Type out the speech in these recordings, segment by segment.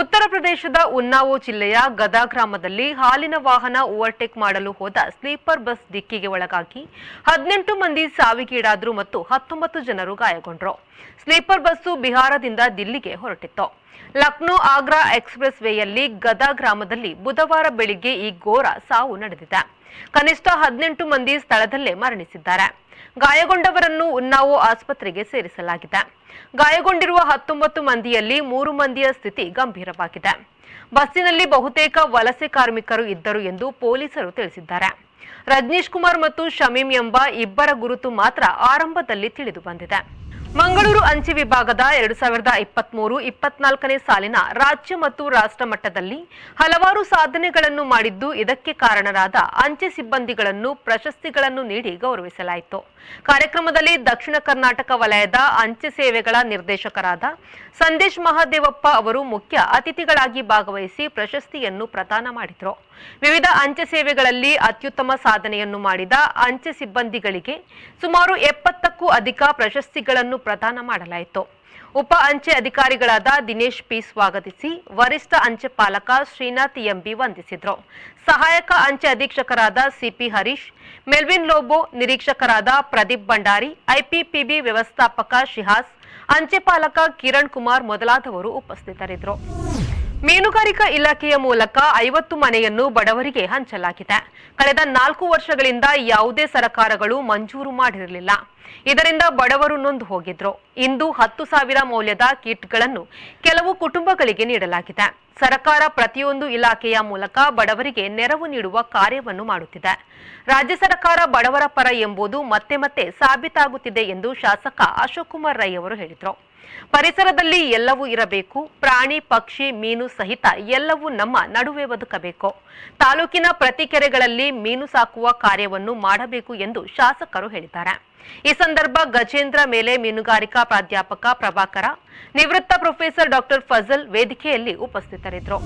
ಉತ್ತರ ಪ್ರದೇಶದ ಉನ್ನಾವೋ ಜಿಲ್ಲೆಯ ಗದಾ ಗ್ರಾಮದಲ್ಲಿ ಹಾಲಿನ ವಾಹನ ಓವರ್ಟೇಕ್ ಮಾಡಲು ಹೋದ ಸ್ಲೀಪರ್ ಬಸ್ ಡಿಕ್ಕಿಗೆ ಒಳಗಾಗಿ ಹದಿನೆಂಟು ಮಂದಿ ಸಾವಿಗೀಡಾದರು ಮತ್ತು ಹತ್ತೊಂಬತ್ತು ಜನರು ಗಾಯಗೊಂಡರು. ಸ್ಲೀಪರ್ ಬಸ್ಸು ಬಿಹಾರದಿಂದ ದಿಲ್ಲಿಗೆ ಹೊರಟಿತ್ತು. ಲಕ್ನೋ ಆಗ್ರಾ ಎಕ್ಸ್ಪ್ರೆಸ್ ವೇಯಲ್ಲಿ ಗದಾ ಗ್ರಾಮದಲ್ಲಿ ಬುಧವಾರ ಬೆಳಿಗ್ಗೆ ಈ ಘೋರ ಸಾವು ನಡೆದಿದೆ. ಕನಿಷ್ಠ ಹದಿನೆಂಟು ಮಂದಿ ಸ್ಥಳದಲ್ಲೇ ಮರಣಿಸಿದ್ದಾರೆ. ಗಾಯಗೊಂಡವರನ್ನು ಉನ್ನಾವೋ ಆಸ್ಪತ್ರೆಗೆ ಸೇರಿಸಲಾಗಿದೆ. ಗಾಯಗೊಂಡಿರುವ ಹತ್ತೊಂಬತ್ತು ಮಂದಿಯಲ್ಲಿ ಮೂರು ಮಂದಿಯ ಸ್ಥಿತಿ ಗಂಭೀರವಾಗಿದೆ. ಬಸ್ಸಿನಲ್ಲಿ ಬಹುತೇಕ ವಲಸೆ ಕಾರ್ಮಿಕರು ಇದ್ದರು ಎಂದು ಪೊಲೀಸರು ತಿಳಿಸಿದ್ದಾರೆ. ರಜನೀಶ್ ಕುಮಾರ್ ಮತ್ತು ಶಮೀಮ್ ಎಂಬ ಇಬ್ಬರ ಗುರುತು ಮಾತ್ರ ಆರಂಭದಲ್ಲಿ ತಿಳಿದು ಬಂದಿದೆ. ಮಂಗಳೂರು ಅಂಚೆ ವಿಭಾಗದ ಎರಡು ಸಾವಿರದ ಇಪ್ಪತ್ಮೂರು ಇಪ್ಪತ್ನಾಲ್ಕನೇ ಸಾಲಿನ ರಾಜ್ಯ ಮತ್ತು ರಾಷ್ಟ್ರ ಮಟ್ಟದಲ್ಲಿ ಹಲವಾರು ಸಾಧನೆಗಳನ್ನು ಮಾಡಿದ್ದು ಇದಕ್ಕೆ ಕಾರಣರಾದ ಅಂಚೆ ಸಿಬ್ಬಂದಿಗಳನ್ನು, ಪ್ರಶಸ್ತಿಗಳನ್ನು ನೀಡಿ ಗೌರವಿಸಲಾಯಿತು. ಕಾರ್ಯಕ್ರಮದಲ್ಲಿ ದಕ್ಷಿಣ ಕರ್ನಾಟಕ ವಲಯದ ಅಂಚೆ ಸೇವೆಗಳ ನಿರ್ದೇಶಕರಾದ ಸಂದೇಶ್ ಮಹಾದೇವಪ್ಪ ಅವರು ಮುಖ್ಯ ಅತಿಥಿಗಳಾಗಿ ಭಾಗವಹಿಸಿ ಪ್ರಶಸ್ತಿಯನ್ನು ಪ್ರದಾನ ಮಾಡಿದರು. ವಿವಿಧ ಅಂಚೆ ಸೇವೆಗಳಲ್ಲಿ ಅತ್ಯುತ್ತಮ ಸಾಧನೆಯನ್ನು ಮಾಡಿದ ಅಂಚೆ ಸಿಬ್ಬಂದಿಗಳಿಗೆ ಸುಮಾರು ಎಪ್ಪತ್ತಕ್ಕೂ ಅಧಿಕ ಪ್ರಶಸ್ತಿಗಳನ್ನು ಪ್ರದಾನ ಮಾಡಲಾಯಿತು. ಉಪ ಅಂಚೆ ಅಧಿಕಾರಿಗಳಾದ ದಿನೇಶ್ ಪಿ ಸ್ವಾಗತಿಸಿ, ವರಿಷ್ಠ ಅಂಚೆ ಪಾಲಕ ಶ್ರೀನಾಥ್ ಎಂಬಿ ವಂದಿಸಿದ್ರು. ಸಹಾಯಕ ಅಂಚೆ ಅಧೀಕ್ಷಕರಾದ ಸಿಪಿ ಹರೀಶ್, ಮೆಲ್ವಿನ್ ಲೋಬೋ ನಿರೀಕ್ಷಕರಾದ ಪ್ರದೀಪ್ ಭಂಡಾರಿ ಐಪಿಪಿಬಿ ವ್ಯವಸ್ಥಾಪಕ ಶಿಹಾಸ್, ಅಂಚೆ ಪಾಲಕ ಕಿರಣ್ ಕುಮಾರ್ ಮೊದಲಾದವರು ಉಪಸ್ಥಿತರಿದ್ದರು. ಮೀನುಗಾರಿಕಾ ಇಲಾಖೆಯ ಮೂಲಕ ಐವತ್ತು ಮನೆಯನ್ನು ಬಡವರಿಗೆ ಹಂಚಲಾಗಿದೆ. ಕಳೆದ ನಾಲ್ಕು ವರ್ಷಗಳಿಂದ ಯಾವುದೇ ಸರಕಾರಗಳು ಮಂಜೂರು ಮಾಡಿರಲಿಲ್ಲ. ಇದರಿಂದ ಬಡವರು ನೊಂದು ಹೋಗಿದ್ರು. ಇಂದು ಹತ್ತು ಸಾವಿರ ಮೌಲ್ಯದ ಕಿಟ್ಗಳನ್ನು ಕೆಲವು ಕುಟುಂಬಗಳಿಗೆ ನೀಡಲಾಗಿದೆ. ಸರ್ಕಾರ ಪ್ರತಿಯೊಂದು ಇಲಾಖೆಯ ಮೂಲಕ ಬಡವರಿಗೆ ನೆರವು ನೀಡುವ ಕಾರ್ಯವನ್ನು ಮಾಡುತ್ತಿದೆ. ರಾಜ್ಯ ಸರ್ಕಾರ ಬಡವರ ಪರ ಎಂಬುದು ಮತ್ತೆ ಮತ್ತೆ ಸಾಬೀತಾಗುತ್ತಿದೆ ಎಂದು ಶಾಸಕ ಅಶೋಕ್ ಕುಮಾರ್ ರೈ ಅವರು ಹೇಳಿದರು. ಪರಿಸರದಲ್ಲಿ ಎಲ್ಲವೂ ಇರಬೇಕು, ಪ್ರಾಣಿ, ಪಕ್ಷಿ, ಮೀನು ಸಹಿತ ಎಲ್ಲವೂ ನಮ್ಮ ನಡುವೆ ಬದುಕಬೇಕು. ತಾಲೂಕಿನ ಪ್ರತಿ ಕೆರೆಗಳಲ್ಲಿ ಮೀನು ಸಾಕುವ ಕಾರ್ಯವನ್ನು ಮಾಡಬೇಕು ಎಂದು ಶಾಸಕರು ಹೇಳಿದ್ದಾರೆ. ಈ ಸಂದರ್ಭ ಗಜೇಂದ್ರ ಮೇಲೆ ಮೀನುಗಾರಿಕಾ ಪ್ರಾಧ್ಯಾಪಕ ಪ್ರಭಾಕರ, ನಿವೃತ್ತ ಪ್ರೊಫೆಸರ್ ಡಾಕ್ಟರ್ ಫಜಲ್ ವೇದಿಕೆಯಲ್ಲಿ ಉಪಸ್ಥಿತರಿದ್ದರು.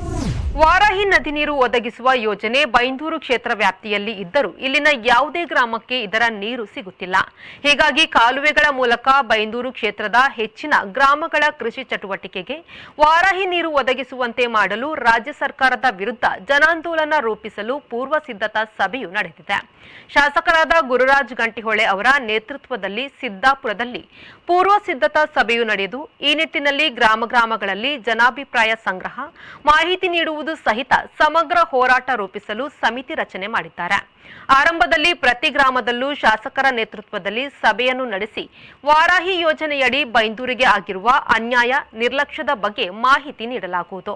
ವಾರಾಹಿ ನದಿ ನೀರು ಒದಗಿಸುವ ಯೋಜನೆ ಬೈಂದೂರು ಕ್ಷೇತ್ರ ವ್ಯಾಪ್ತಿಯಲ್ಲಿ ಇದ್ದರೂ ಇಲ್ಲಿನ ಯಾವುದೇ ಗ್ರಾಮಕ್ಕೆ ಇದರ ನೀರು ಸಿಗುತ್ತಿಲ್ಲ. ಹೀಗಾಗಿ ಕಾಲುವೆಗಳ ಮೂಲಕ ಬೈಂದೂರು ಕ್ಷೇತ್ರದ ಹೆಚ್ಚಿನ ಗ್ರಾಮಗಳ ಕೃಷಿ ಚಟುವಟಿಕೆಗೆ ವಾರಾಹಿ ನೀರು ಒದಗಿಸುವಂತೆ ಮಾಡಲು ರಾಜ್ಯ ಸರ್ಕಾರದ ವಿರುದ್ಧ ಜನಾಂದೋಲನ ರೂಪಿಸಲು ಪೂರ್ವ ಸಿದ್ಧತಾ ಸಭೆಯು ನಡೆದಿದೆ. ಶಾಸಕರಾದ ಗುರುರಾಜ್ ಗಂಟಿಹೊಳೆ ಅವರ ನೇತೃತ್ವದಲ್ಲಿ ಸಿದ್ದಾಪುರದಲ್ಲಿ ಪೂರ್ವ ಸಿದ್ಧತಾ ಸಭೆಯು ನಡೆದು, ಈ ನಿಟ್ಟಿನಲ್ಲಿ ಗ್ರಾಮ ಗ್ರಾಮಗಳಲ್ಲಿ ಜನಾಭಿಪ್ರಾಯ ಸಂಗ್ರಹ, ಮಾಹಿತಿ ನೀಡುವುದು ಸಹಿತ ಸಮಗ್ರ ಹೋರಾಟ ರೂಪಿಸಲು ಸಮಿತಿ ರಚನೆ ಮಾಡಿದ್ದಾರೆ. ಆರಂಭದಲ್ಲಿ ಪ್ರತಿ ಗ್ರಾಮದಲ್ಲೂ ಶಾಸಕರ ನೇತೃತ್ವದಲ್ಲಿ ಸಭೆಯನ್ನು ನಡೆಸಿ ವಾರಾಹಿ ಯೋಜನೆಯಡಿ ಬೈಂದೂರಿಗೆ ಆಗಿರುವ ಅನ್ಯಾಯ ನಿರ್ಲಕ್ಷ್ಯದ ಬಗ್ಗೆ ಮಾಹಿತಿ ನೀಡಲಾಗುವುದು.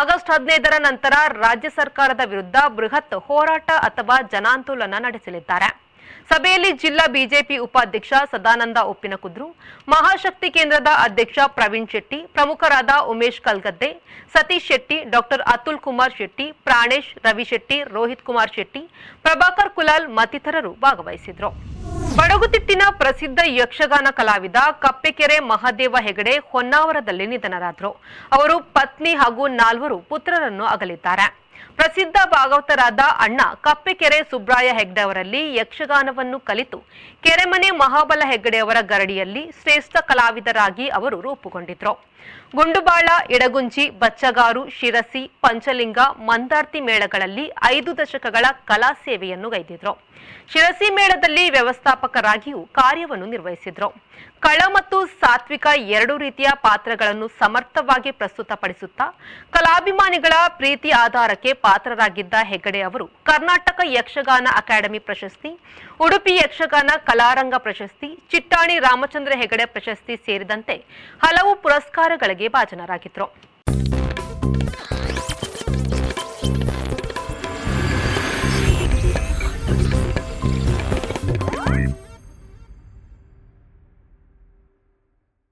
ಆಗಸ್ಟ್ ಹದಿನೈದರ ನಂತರ ರಾಜ್ಯ ಸರ್ಕಾರದ ವಿರುದ್ಧ ಬೃಹತ್ ಹೋರಾಟ ಅಥವಾ ಜನಾಂದೋಲನ ನಡೆಸಲಿದ್ದಾರೆ. ಸಭೆಯಲ್ಲಿ ಜಿಲ್ಲಾ ಬಿಜೆಪಿ ಉಪಾಧ್ಯಕ್ಷ ಸದಾನಂದ ಉಪ್ಪಿನಕುದ್ರು ಮಹಾಶಕ್ತಿ ಕೇಂದ್ರದ ಅಧ್ಯಕ್ಷ ಪ್ರವೀಣ್ ಶೆಟ್ಟಿ, ಪ್ರಮುಖರಾದ ಉಮೇಶ್ ಕಲ್ಗದ್ದೆ, ಸತೀಶ್ ಶೆಟ್ಟಿ, ಡಾಕ್ಟರ್ ಅತುಲ್ ಕುಮಾರ್ ಶೆಟ್ಟಿ, ಪ್ರಾಣೇಶ್ ರವಿ ಶೆಟ್ಟಿ, ರೋಹಿತ್ ಕುಮಾರ್ ಶೆಟ್ಟಿ, ಪ್ರಭಾಕರ್ ಕುಲಾಲ್ ಮತ್ತಿತರರು ಭಾಗವಹಿಸಿದ್ರು. ಬಡಗುತಿಟ್ಟಿನ ಪ್ರಸಿದ್ಧ ಯಕ್ಷಗಾನ ಕಲಾವಿದ ಕಪ್ಪೆಕೆರೆ ಮಹಾದೇವ ಹೆಗಡೆ ಹೊನ್ನಾವರದಲ್ಲಿ ನಿಧನರಾದರು. ಅವರು ಪತ್ನಿ ಹಾಗೂ ನಾಲ್ವರು ಪುತ್ರರನ್ನು ಅಗಲಿದ್ದಾರೆ. ಪ್ರಸಿದ್ಧ ಭಾಗವತರಾದ ಅಣ್ಣ ಕಪ್ಪೆಕೆರೆ ಸುಬ್ರಾಯ ಹೆಗ್ಡೆ ಅವರಲ್ಲಿ ಯಕ್ಷಗಾನವನ್ನು ಕಲಿತು ಕೆರೆಮನೆ ಮಹಾಬಲ ಹೆಗ್ಗಡೆಯವರ ಗರಡಿಯಲ್ಲಿ ಶ್ರೇಷ್ಠ ಕಲಾವಿದರಾಗಿ ಅವರು ರೂಪುಗೊಂಡಿದ್ರು. ಗುಂಡುಬಾಳ, ಇಡಗುಂಜಿ, ಬಚ್ಚಗಾರು, ಶಿರಸಿ, ಪಂಚಲಿಂಗ, ಮಂದಾರ್ತಿ ಮೇಳಗಳಲ್ಲಿ ಐದು ದಶಕಗಳ ಕಲಾ ಸೇವೆಯನ್ನು ಗೈದಿದ್ರು. ಶಿರಸಿ ಮೇಳದಲ್ಲಿ ವ್ಯವಸ್ಥಾಪಕರಾಗಿಯೂ ಕಾರ್ಯವನ್ನು ನಿರ್ವಹಿಸಿದ್ರು. ಕಳ ಮತ್ತು ಸಾತ್ವಿಕ ಎರಡು ರೀತಿಯ ಪಾತ್ರಗಳನ್ನು ಸಮರ್ಥವಾಗಿ ಪ್ರಸ್ತುತಪಡಿಸುತ್ತಾ ಕಲಾಭಿಮಾನಿಗಳ ಪ್ರೀತಿ ಆಧಾರಕ್ಕೆ ಪಾತ್ರರಾಗಿದ್ದ ಹೆಗಡೆ ಅವರು ಕರ್ನಾಟಕ ಯಕ್ಷಗಾನ ಅಕಾಡೆಮಿ ಪ್ರಶಸ್ತಿ, ಉಡುಪಿ ಯಕ್ಷಗಾನ ಕಲಾರಂಗ ಪ್ರಶಸ್ತಿ, ಚಿಟ್ಟಾಣಿ ರಾಮಚಂದ್ರ ಹೆಗಡೆ ಪ್ರಶಸ್ತಿ ಸೇರಿದಂತೆ ಹಲವು ಪುರಸ್ಕಾರಗಳಿಗೆ ಭಾಜನರಾಗಿದ್ರು.